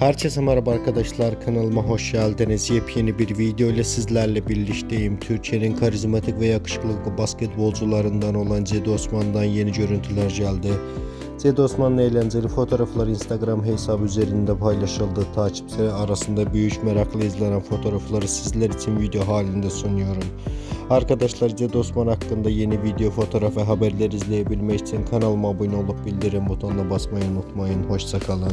Herkese merhaba arkadaşlar kanalıma hoş geldiniz. Yepyeni bir video ile sizlerle birlikteyim. Türkiye'nin karizmatik ve yakışıklı basketbolcularından olan Cedi Osman'dan yeni görüntüler geldi. Cedi Osman'ın eğlenceli fotoğraflar Instagram hesabı üzerinde paylaşıldı. Takipçileri arasında büyük merakla izlenen fotoğrafları sizler için video halinde sunuyorum. Arkadaşlar Cedi Osman hakkında yeni video, fotoğraf ve haberler izleyebilmek için kanalıma abone olup bildirim butonuna basmayı unutmayın. Hoşçakalın.